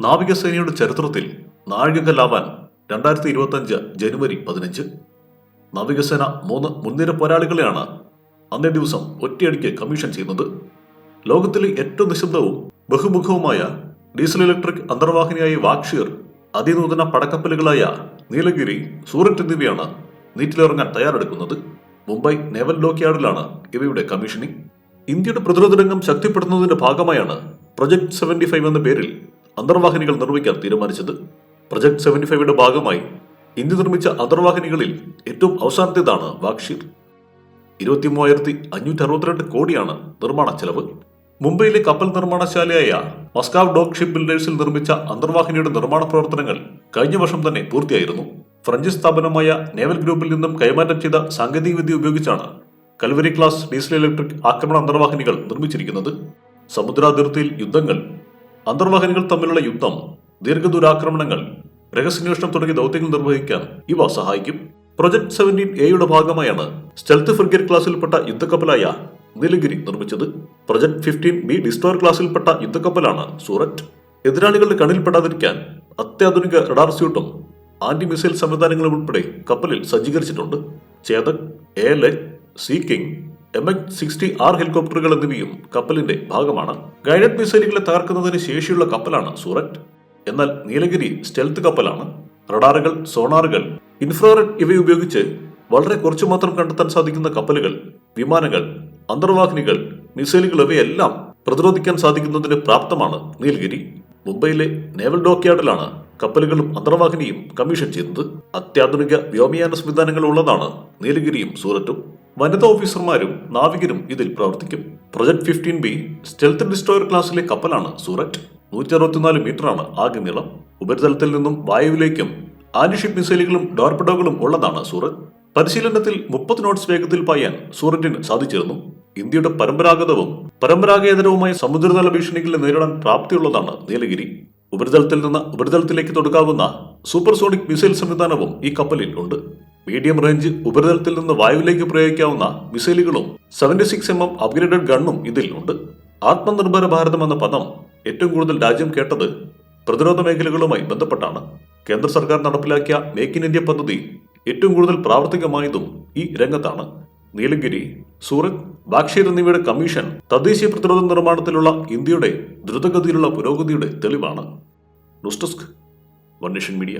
നാവികസേനയുടെ ചരിത്രത്തിൽ നാഴികക്കല്ലാവാൻ രണ്ടായിരത്തി ഇരുപത്തഞ്ച് ജനുവരി പതിനഞ്ച്. നാവികസേന മൂന്ന് മുൻനിര പോരാളികളെയാണ് അന്നേ ദിവസം ഒറ്റയടിക്ക് കമ്മീഷൻ ചെയ്യുന്നത്. ലോകത്തിലെ ഏറ്റവും നിശബ്ദവും ബഹുമുഖവുമായ ഡീസൽ ഇലക്ട്രിക് അന്തർവാഹിനിയായ വാക്ഷീർ അതിനൂതന പടക്കപ്പലുകളായ നീലഗിരി സൂററ്റ് എന്നിവയാണ് നീറ്റിലിറങ്ങാൻ തയ്യാറെടുക്കുന്നത്. മുംബൈ നേവൽ ലോക്യാർഡിലാണ് ഇവയുടെ കമ്മീഷനിങ്. ഇന്ത്യയുടെ പ്രതിരോധ രംഗം ശക്തിപ്പെടുത്തുന്നതിന്റെ ഭാഗമായാണ് പ്രൊജക്ട് സെവന്റി ഫൈവ് എന്ന പേരിൽ അന്തർവാഹിനികൾ നിർമ്മിക്കാൻ തീരുമാനിച്ചത് പ്രൊജക്ട് സെവന്റി ഫൈവിന്റെ ഭാഗമായി. ഇന്ത്യ നിർമ്മിച്ച അന്തർവാഹിനികളിൽ ഏറ്റവും അവസാനത്തേതാണ് വാക്ഷിർ ഇരുപത്തി മൂവായിരത്തി അഞ്ഞൂറ്റി അറുപത്തിരണ്ട് കോടിയാണ് നിർമ്മാണ ചെലവ്. മുംബൈയിലെ കപ്പൽ നിർമ്മാണശാലയായ മസ്കാവ് ഡോക്ക് ഷിപ്പ് ബിൽഡേഴ്സിൽ നിർമ്മിച്ച അന്തർവാഹിനിയുടെ നിർമ്മാണ പ്രവർത്തനങ്ങൾ കഴിഞ്ഞ വർഷം തന്നെ പൂർത്തിയായിരുന്നു. ഫ്രഞ്ച് സ്ഥാപനമായ നേവൽ ഗ്രൂപ്പിൽ നിന്നും കൈമാറ്റം ചെയ്ത സാങ്കേതികവിദ്യ ഉപയോഗിച്ചാണ് കൽവരി ക്ലാസ് ഡീസൽ ഇലക്ട്രിക് ആക്രമണ അന്തർവാഹിനികൾ നിർമ്മിച്ചിരിക്കുന്നത്. സമുദ്രാതിർത്തിയിൽ യുദ്ധങ്ങൾ അന്തർവാഹിനികൾ തമ്മിലുള്ള യുദ്ധം ദീർഘദൂരാക്രമണങ്ങൾ രഹസ്യാന്വേഷണം തുടങ്ങിയ ദൗത്യങ്ങൾ നിർവഹിക്കാൻ ഇവ സഹായിക്കും. പ്രൊജക്ട് സെവന്റീൻ എയുടെ ഭാഗമായാണ് സ്റ്റെൽത്ത് ഫ്രിഗേറ്റ് ക്ലാസ്സിൽപ്പെട്ട യുദ്ധക്കപ്പലായ നീലഗിരി നിർമ്മിച്ചത്. പ്രൊജക്ട് ഫിഫ്റ്റീൻ ബി ഡിസ്ട്രോയർ ക്ലാസ്സിൽപ്പെട്ട യുദ്ധക്കപ്പലാണ് സൂററ്റ്. എതിരാളികളുടെ കണ്ണിൽപ്പെടാതിരിക്കാൻ അത്യാധുനിക റഡാർ സ്യൂട്ടും ആന്റി മിസൈൽ സംവിധാനങ്ങളും ഉൾപ്പെടെ കപ്പലിൽ സജ്ജീകരിച്ചിട്ടുണ്ട്. Chetak എയർലെറ്റ് Sea King M H sixty R ഹെലികോപ്റ്ററുകൾ എന്നിവയും കപ്പലിന്റെ ഭാഗമാണ്. ഗൈഡഡ് മിസൈലുകളെ തകർക്കുന്നതിന് ശേഷിയുള്ള കപ്പലാണ് സൂററ്റ്. എന്നാൽ നീലഗിരി സ്റ്റെൽത്ത് കപ്പലാണ്. റഡാറുകൾ സോണാറുകൾ ഇൻഫ്രാറെഡ് ഇവയുപയോഗിച്ച് വളരെ കുറച്ചു മാത്രം കണ്ടെത്താൻ സാധിക്കുന്ന കപ്പലുകൾ വിമാനങ്ങൾ അന്തർവാഹിനികൾ മിസൈലുകൾ ഇവയെല്ലാം പ്രതിരോധിക്കാൻ സാധിക്കുന്നതിന് പ്രാപ്തമാണ് നീലഗിരി. മുംബൈയിലെ നേവൽ ഡോക്യാർഡിലാണ് കപ്പലുകളും അന്തർവാഹിനിയും കമ്മീഷൻ ചെയ്യുന്നത്. അത്യാധുനിക വ്യോമയാന സംവിധാനങ്ങൾ ഉള്ളതാണ് നീലഗിരിയും സൂററ്റും. വനിതാ ഓഫീസർമാരും നാവികരും ഇതിൽ പ്രവർത്തിക്കും. Project fifteen B stealth destroyer ക്ലാസ്സിലെ കപ്പലാണ് സൂററ്റ്. നൂറ്റി അറുപത്തിനാല് മീറ്ററാണ് ആകെ നീളം. ഉപരിതലത്തിൽ നിന്നും വായുവിലേക്കും ആന്റിഷിപ്പ് മിസൈലുകളും ഡോർപിഡോകളും ഉള്ളതാണ് സൂററ്റ്. പരിശീലനത്തിൽ മുപ്പത് നോട്ട്സ് വേഗത്തിൽ പായാൻ സൂററ്റിന് സാധിച്ചിരുന്നു. ഇന്ത്യയുടെ പരമ്പരാഗതവും പരമ്പരാഗേതരവുമായ സമുദ്രതല ഭീഷണികളെ നേരിടാൻ പ്രാപ്തിയുള്ളതാണ് നീലഗിരി. ഉപരിതലത്തിൽ നിന്ന് ഉപരിതലത്തിലേക്ക് തൊടുക്കാവുന്ന സൂപ്പർസോണിക് മിസൈൽ സംവിധാനവും ഈ കപ്പലിൽ ഉണ്ട്. മീഡിയം റേഞ്ച് ഉപരിതലത്തിൽ നിന്ന് വായുവിലേക്ക് പ്രയോഗിക്കാവുന്ന മിസൈലുകളും seventy six M M upgraded ഗണ്ണും ഇതിൽ ഉണ്ട്. ആത്മനിർഭര ഭാരതം എന്ന പദം ഏറ്റവും കൂടുതൽ രാജ്യം കേട്ടത് പ്രതിരോധ മേഖലകളുമായി ബന്ധപ്പെട്ടാണ്. കേന്ദ്ര സർക്കാർ നടപ്പിലാക്കിയ മേക്ക് ഇൻ ഇന്ത്യ പദ്ധതി ഏറ്റവും കൂടുതൽ പ്രാവർത്തികമായതും ഈ രംഗത്താണ്. നീലഗിരി സൂറത്ത് ബാക്ഷീർ എന്നിവയുടെ കമ്മീഷൻ തദ്ദേശീയ പ്രതിരോധ നിർമ്മാണത്തിലുള്ള ഇന്ത്യയുടെ ദ്രുതഗതിയിലുള്ള പുരോഗതിയുടെ തെളിവാണ്. News desk one media.